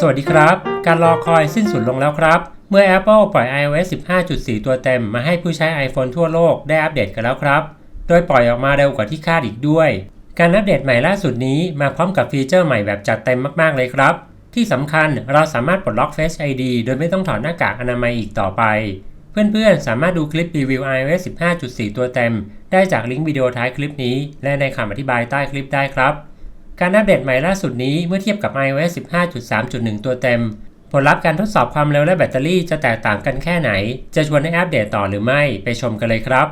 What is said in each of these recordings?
สวัสดีครับ การรอคอยสิ้นสุดลงแล้วครับ เมื่อ Apple ปล่อย iOS 15.4 ตัวเต็มมาให้ผู้ใช้ iPhone ทั่วโลกได้อัปเดตกันแล้วครับ โดยปล่อยออกมาเร็วกว่าที่คาดอีกด้วย การอัปเดตใหม่ล่าสุดนี้มาพร้อมกับฟีเจอร์ใหม่แบบจัดเต็มมากๆเลยครับ ที่สำคัญเราสามารถปลดล็อก Face ID โดยไม่ต้องถอดหน้ากากอนามัยอีกต่อไป เพื่อนๆ สามารถดูคลิปรีวิว iOS 15.4 ตัวเต็ม ได้จากลิงก์วิดีโอท้ายคลิปนี้ และในคำอธิบายใต้คลิปได้ครับ การอัปเดตใหม่ล่าสุดนี้เมื่อเทียบกับ iOS 15.3.1 ตัวเต็ม ผลลัพธ์การทดสอบความเร็วและแบตเตอรี่จะแตกต่างกันแค่ไหน จะชวนให้อัปเดตต่อหรือไม่ไปชมกันเลยครับ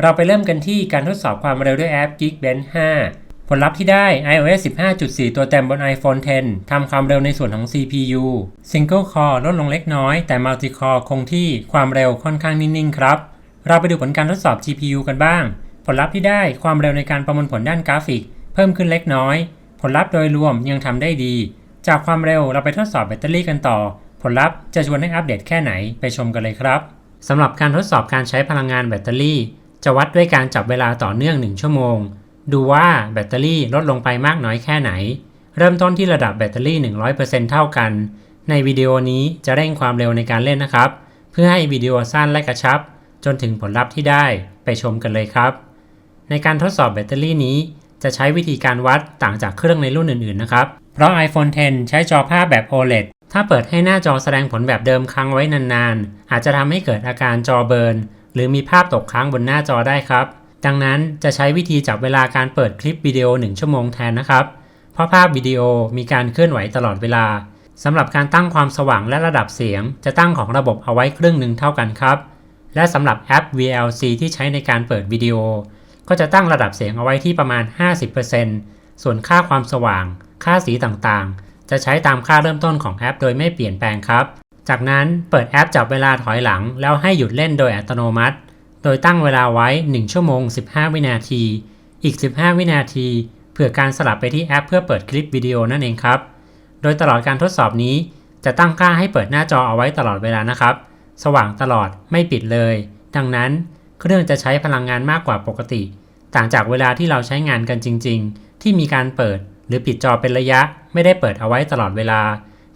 เราไปเริ่มกันที่การทดสอบความเร็วด้วยแอป Geekbench 5 ผลลัพธ์ที่ได้ iOS 15.4 ตัวเต็มบน iPhone 10 ทำความเร็วในส่วนของ CPU Single Core ลดลงเล็กน้อย แต่ Multi Core คงที่ความเร็วค่อนข้างนิ่งๆครับ เราไปดูผลการทดสอบ GPU กันบ้าง ผลลัพธ์ที่ได้ความเร็วในการประมวลผลด้านกราฟิก เพิ่มขึ้นเล็กน้อย ลลัพธ์โดยรวมยังทำได้ดี จากความเร็วเราไปทดสอบแบตเตอรี่กันต่อ ผลลัพธ์จะชวนให้อัปเดตแค่ไหนไปชมกันเลยครับสำหรับการทดสอบการใช้พลังงานแบตเตอรี่ จะวัดด้วยการจับเวลาต่อเนื่อง 1 ชั่วโมง ดูว่าแบตเตอรี่ลดลงไปมากน้อยแค่ไหน เริ่มต้นที่ระดับแบตเตอรี่ 100%เท่ากัน ในวิดีโอนี้จะเร่งความเร็วในการเล่นนะครับ เพื่อให้วิดีโอสั้นและกระชับ จนถึงผลลัพธ์ที่ได้ไปชมกันเลยครับ ในการทดสอบแบตเตอรี่นี้ จะใช้วิธีการวัดต่างจากเครื่องในรุ่นอื่นๆนะครับ เพราะ iPhone 10 ใช้จอภาพแบบ OLED ถ้าเปิดให้หน้าจอแสดงผลแบบเดิมค้างไว้นานๆ อาจจะทำให้เกิดอาการจอเบิร์นหรือมีภาพตกค้างบนหน้าจอได้ครับ ดังนั้นจะใช้วิธีจับเวลาการเปิดคลิปวิดีโอ 1 ชั่วโมงแทนนะครับ เพราะภาพวิดีโอมีการเคลื่อนไหวตลอดเวลาสำหรับการตั้งความสว่างและระดับเสียง จะตั้งของระบบเอาไว้ครึ่งหนึ่งเท่ากันครับ และสำหรับแอป VLC ที่ใช้ในการเปิดวิดีโอ ก็จะตั้งระดับเสียงเอาไว้ที่ประมาณ 50%ส่วนค่าความสว่าง ค่าสีต่างๆ จะใช้ตามค่าเริ่มต้นของแอป โดยไม่เปลี่ยนแปลงครับ จากนั้นเปิดแอปจับเวลาถอยหลัง แล้วให้หยุดเล่นโดยอัตโนมัติ โดยตั้งเวลาไว้ 1 ชั่วโมง 15 วินาที อีก 15 วินาทีเผื่อการสลับไปที่แอป เพื่อเปิดคลิปวิดีโอนั่นเองครับ โดยตลอดการทดสอบนี้ จะตั้งค่าให้เปิดหน้าจอเอาไว้ตลอดเวลานะครับ สว่างตลอดไม่ปิดเลย ดังนั้นเครื่องจะใช้พลังงานมากกว่าปกติ ต่างจากเวลาที่เราใช้งานกันจริง ๆ ที่มีการเปิด หรือปิดจอเป็นระยะ ไม่ได้เปิดเอาไว้ตลอดเวลา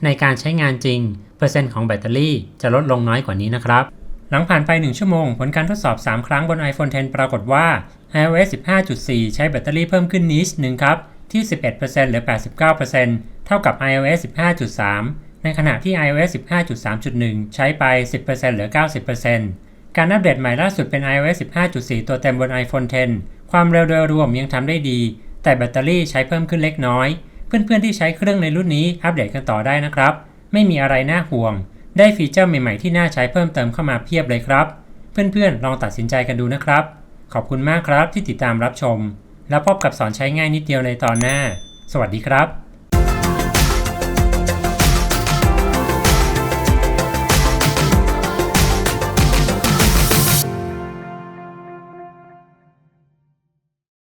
ในการใช้งานจริง เปอร์เซ็นต์ของแบตเตอรี่จะลดลงน้อยกว่านี้นะครับ หลังผ่านไป 1 ชั่วโมง ผลการทดสอบ 3 ครั้งบน iPhone 10 ปรากฏว่า iOS 15.4 ใช้แบตเตอรี่เพิ่มขึ้นนิดหนึ่งครับ ที่ 11%เหลือ 89%เท่ากับ iOS 15.3 ในขณะที่ iOS 15.3.1 ใช้ไป 10%เหลือ 90%การอัปเดตใหม่ล่าสุดเป็น iOS 15.4 ตัวเต็มบน iPhone 10 ความเร็วโดยรวมยังทำได้ดี แต่แบตเตอรี่ใช้เพิ่มขึ้นเล็กน้อย เพื่อนๆที่ใช้เครื่องในรุ่นนี้อัปเดตกันต่อได้นะครับ ไม่มีอะไรน่าห่วง ได้ฟีเจอร์ใหม่ๆที่น่าใช้เพิ่มเติมเข้ามาเพียบเลยครับ เพื่อนๆลองตัดสินใจกันดูนะครับ ขอบคุณมากครับที่ติดตามรับชม แล้วพบกับสอนใช้ง่ายนิดเดียวในตอนหน้า สวัสดีครับ